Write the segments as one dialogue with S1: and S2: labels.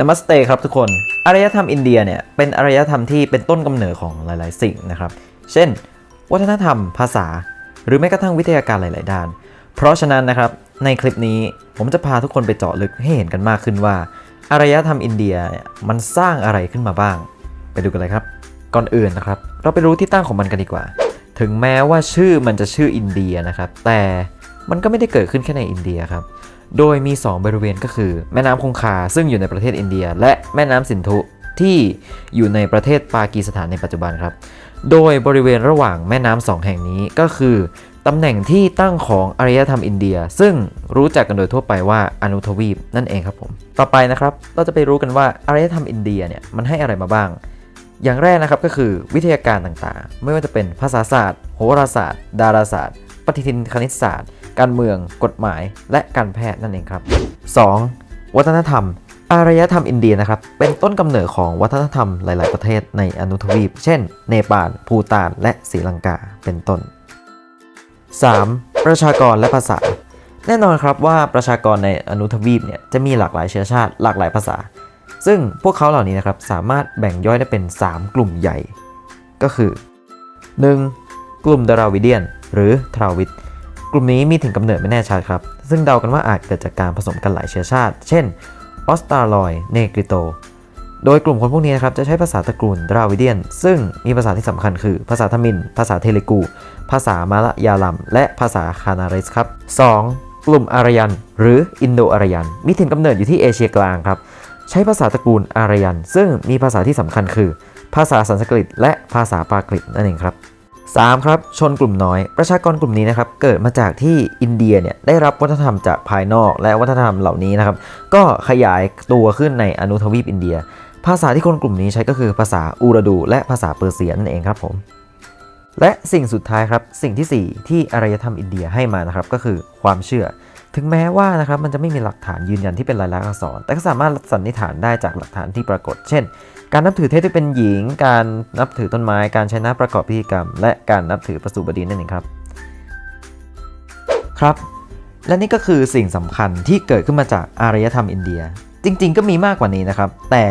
S1: นมัสเตครับทุกคน อารยธรรมอินเดียเนี่ยเป็นอารยธรรมที่เป็นต้นกำเนิดของหลายๆ สิ่งนะครับ เช่น วัฒนธรรม ภาษา หรือแม้กระทั่งวิทยาการหลาย ๆ ด้าน เพราะฉะนั้นนะครับในคลิปนี้ผมจะพาทุกคนไปเจาะลึกให้เห็นกันมากขึ้นว่า อารยธรรมอินเดียมันสร้างอะไรขึ้นมาบ้าง ไปดูกันเลยครับ ก่อนอื่นนะครับ เราไปรู้ที่ตั้งของมันกันดีกว่า ถึงแม้ว่าชื่อมันจะชื่ออินเดียนะครับ แต่ มันก็ไม่ได้เกิดขึ้นแค่ในอินเดียครับ โดยมี 2 บริเวณก็คือ แม่น้ำคงคาซึ่งอยู่ในประเทศอินเดีย และแม่น้ำสินธุที่อยู่ในประเทศปากีสถานในปัจจุบันครับ โดยบริเวณระหว่างแม่น้ำสองแห่งนี้ก็คือตำแหน่งที่ตั้งของอารยธรรมอินเดีย ซึ่งรู้จักกันโดยทั่วไปว่าอนุทวีปนั่นเองครับผม ต่อไปนะครับเราจะไปรู้กันว่าอารยธรรมอินเดียเนี่ยมันให้อะไรมาบ้าง อย่างแรกนะครับก็คือวิทยาการต่างๆ ไม่ว่าจะเป็นภาษาศาสตร์ โหราศาสตร์ ดาราศาสตร์ ปฏิทินคณิตศาสตร์ การเมือง กฎหมาย และการแพทย์นั่นเองครับ 2. วัฒนธรรมอารยธรรมอินเดียนะครับ เป็นต้นกำเนิดของวัฒนธรรมหลาย ๆ ประเทศในอนุทวีป เช่น เนปาล ภูตาน และศรีลังกา เป็นต้น 3. ประชากรและภาษา แน่นอนครับว่าประชากรในอนุทวีปเนี่ยจะมีหลากหลายเชื้อชาติ หลากหลายภาษา ซึ่งพวกเขาเหล่านี้นะครับสามารถแบ่งย่อยได้เป็น 3 กลุ่มใหญ่ ก็คือ 1. กลุ่มดาราวิเดียน หรือทราวิด กลุ่มนี้มีถึงกำเนิดไม่แน่ชัดครับ ซึ่งเดากันว่าอาจเกิดจากการผสมกันหลายเชื้อชาติ เช่นออสตาลอย เนกริโต โดยกลุ่มคนพวกนี้นะครับจะใช้ภาษาตระกูลดราวิเดียน ซึ่งมีภาษาที่สำคัญคือ ภาษาทมิลภาษาเทเลกู ภาษามาลายาลัม และภาษาคานาริสครับ 2. กลุ่มอารยัน หรืออินโดอารยัน มีถิ่นกำเนิดอยู่ที่เอเชียกลางครับ ใช้ภาษาตระกูลอารยัน ซึ่งมีภาษาที่สำคัญคือ ภาษาสันสกฤต และภาษาปากฤตนั่นเองครับ 3. ครับชนกลุ่มน้อย ประชากรกลุ่มนี้นะครับเกิดมาจากที่อินเดียเนี่ยได้รับวัฒนธรรมจากภายนอกและวัฒนธรรมเหล่านี้นะครับก็ขยายตัวขึ้นในอนุทวีปอินเดีย ภาษาที่คนกลุ่มนี้ใช้ก็คือภาษาอูรดู และภาษาเปอร์เซียนั่นเองครับผมและสิ่งสุดท้ายครับสิ่งทีสี่4 ที่อารยธรรมอินเดียให้มานะครับก็คือความเชื่อ ถึงแม้ว่านะครับมันจะไม่มีหลักฐานยืนยันที่เป็นลายลักษณ์อักษร แต่ก็สามารถสันนิษฐานได้จากหลักฐานที่ปรากฏ เช่น การนับถือเทพที่เป็นหญิง การนับถือต้นไม้ การใช้น้ำประกอบพิธีกรรม และการนับถือประสูบดีนั่นเองครับ ครับ และนี่ก็คือสิ่งสำคัญที่เกิดขึ้นมาจากอารยธรรมอินเดีย จริง ๆ ก็มีมากกว่านี้นะครับ แต่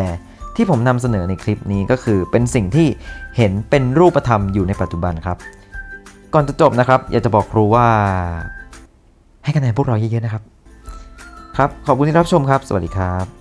S1: ที่ผมนำเสนอในคลิปนี้ก็คือเป็นสิ่งที่เห็นเป็นรูปธรรมอยู่ในปัจจุบันครับ ก่อนจะจบนะครับ อยากจะบอกครูว่า ให้คะแนนพวกเราเยอะๆนะครับ ครับ ขอบคุณที่รับชมครับ สวัสดีครับ